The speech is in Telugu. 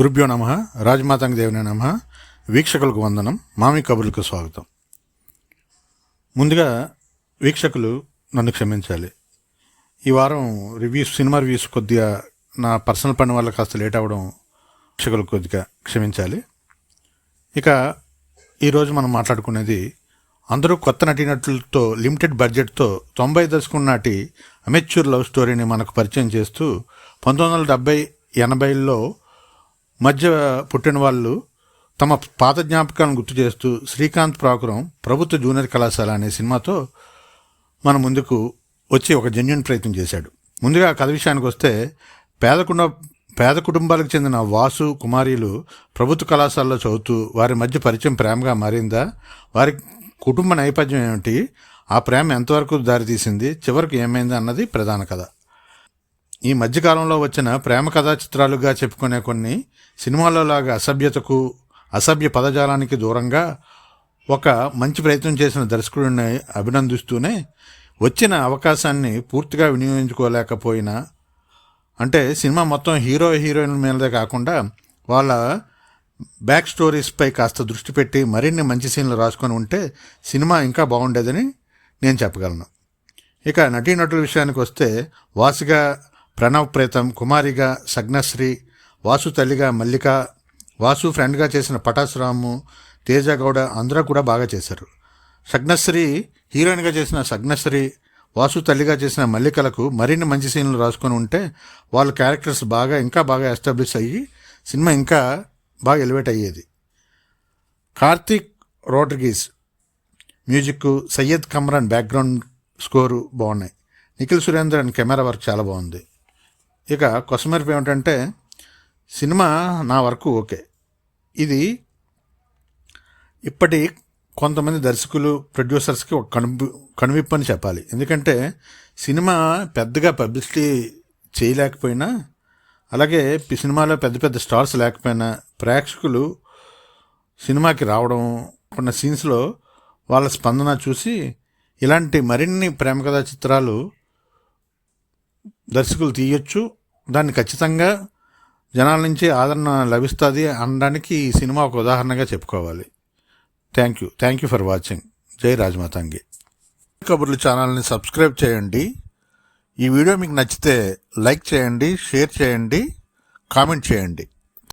గురుభ్యో నమ రాజమాతంగ దేవుని నమ వీక్షకులకు వందనం మామి కబుర్లకు స్వాగతం. ముందుగా వీక్షకులు నన్ను క్షమించాలి. ఈ వారం రివ్యూస్ సినిమా రివ్యూస్ కొద్దిగా నా పర్సనల్ పని వల్ల కాస్త లేట్ అవ్వడం వీక్షకులు కొద్దిగా క్షమించాలి. ఇక ఈరోజు మనం మాట్లాడుకునేది అందరూ కొత్త నటీనటులతో లిమిటెడ్ బడ్జెట్తో తొంభై దశకం నాటి అమెచ్యూర్ లవ్ స్టోరీని మనకు పరిచయం చేస్తూ పంతొమ్మిది వందల డెబ్బై ఎనభైలో మధ్య పుట్టిన వాళ్ళు తమ పాత జ్ఞాపకాలను గుర్తు చేస్తూ శ్రీకాంత్ ప్రాకురం ప్రభుత్వ జూనియర్ కళాశాల అనే సినిమాతో మన ముందుకు వచ్చి ఒక జెన్యున్ ప్రయత్నం చేశాడు. ముందుగా కథ విషయానికి వస్తే పేదకుండ పేద కుటుంబాలకు చెందిన వాసు కుమారీలు ప్రభుత్వ కళాశాలలో చదువుతూ వారి మధ్య పరిచయం ప్రేమగా మారిందా? వారి కుటుంబ నేపథ్యం ఏమిటి? ఆ ప్రేమ ఎంతవరకు దారితీసింది? చివరికి ఏమైంది అన్నది ప్రధాన కథ. ఈ మధ్యకాలంలో వచ్చిన ప్రేమ కథా చిత్రాలుగా చెప్పుకునే కొన్ని సినిమాలలాగా అసభ్యతకు అసభ్య పదజాలానికి దూరంగా ఒక మంచి ప్రయత్నం చేసిన దర్శకుడిని అభినందిస్తూనే వచ్చిన అవకాశాన్ని పూర్తిగా వినియోగించుకోలేకపోయినా అంటే సినిమా మొత్తం హీరో హీరోయిన్ మీదే కాకుండా వాళ్ళ బ్యాక్ స్టోరీస్పై కాస్త దృష్టి పెట్టి మరిన్ని మంచి సీన్లు రాసుకొని ఉంటే సినిమా ఇంకా బాగుండేదని నేను చెప్పగలను. ఇక నటీనటుల విషయానికి వస్తే వాసిగా ప్రణవ్ ప్రేతం కుమారిగా సగ్నశ్రీ వాసు తల్లిగా మల్లిక వాసు ఫ్రెండ్గా చేసిన పటాసురాము తేజగౌడ అందరూ కూడా బాగా చేశారు. సగ్నశ్రీ హీరోయిన్గా చేసిన సగ్నశ్రీ వాసు తల్లిగా చేసిన మల్లికలకు మరిన్ని మంచి సీన్లు రాసుకొని ఉంటే వాళ్ళ క్యారెక్టర్స్ బాగా ఇంకా బాగా ఎస్టాబ్లిష్ అయ్యి సినిమా ఇంకా బాగా ఎలివేట్ అయ్యేది. Karthik Rodrigues music Syed Kamran background score బాగున్నాయి. నిఖిల్ సురేంద్రన్ కెమెరా వర్క్ చాలా బాగుంది. ఇక కొసమెరుపు ఏమిటంటే సినిమా నా వరకు ఓకే. ఇది ఇప్పటి కొంతమంది దర్శకులు ప్రొడ్యూసర్స్కి ఒక కనువి కనువిప్పు అని చెప్పాలి. ఎందుకంటే సినిమా పెద్దగా పబ్లిసిటీ చేయలేకపోయినా అలాగే సినిమాలో పెద్ద పెద్ద స్టార్స్ లేకపోయినా ప్రేక్షకులు సినిమాకి రావడం కొన్ని సీన్స్లో వాళ్ళ స్పందన చూసి ఇలాంటి మరిన్ని ప్రేమ కథా చిత్రాలు దర్శకులు తీయొచ్చు దాన్ని ఖచ్చితంగా జనాల నుంచి ఆదరణ లభిస్తుంది అనడానికి ఈ సినిమా ఒక ఉదాహరణగా చెప్పుకోవాలి. Thank you thank you for watching జై రాజమాతంగి. కబుర్లు ఛానల్ని సబ్స్క్రైబ్ చేయండి. ఈ వీడియో మీకు నచ్చితే లైక్ చేయండి షేర్ చేయండి కామెంట్ చేయండి.